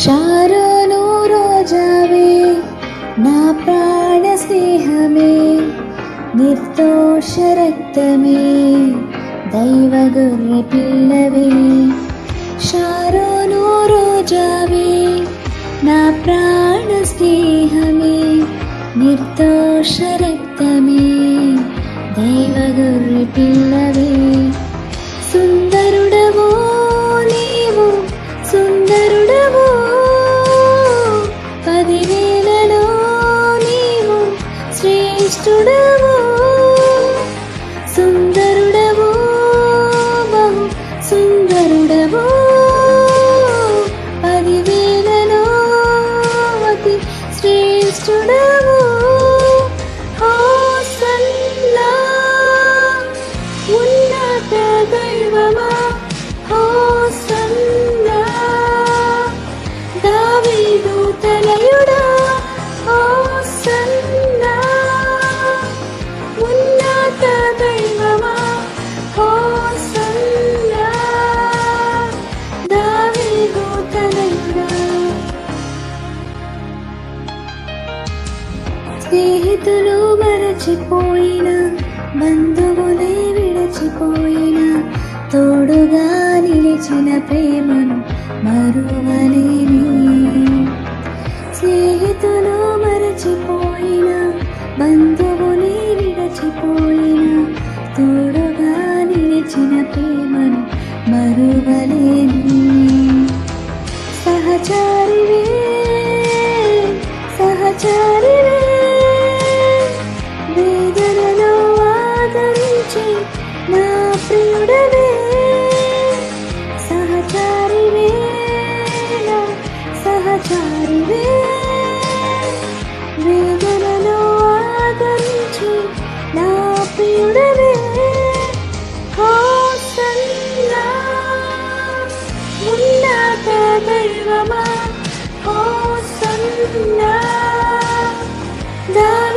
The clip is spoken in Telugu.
क्षारो नु रोजे न प्राणस्नेहमे निर्तोषरक्त मे दैव गुरि पिल्लवे क्षारो नो रोजे न प्राणस्नेहमे निर्तोषरक्त मे दैवगुरि ಶ್ರೇಷ್ಠುಡವೋ ಸುಂದರುಡವೋ ಬಹು ಸುಂದರುಡವೋ ಅರಿವೇಲೋ ಅತಿ ಶ್ರೇಷ್ಠುಡವೋ ಉನ್ನತ ದೈವವಾ స్నేహితులు మరచిపోయిన బంధువులే విడచిపోయిన తోడుగా నిలిచిన ప్రేమను మరువలేని. స్నేహితులు మరచిపోయిన బంధువులే విడచిపోయిన తోడుగా నిలిచిన ప్రేమను మరువలేని. సహచారి Ne yapayım da ne Hosanna Bunlar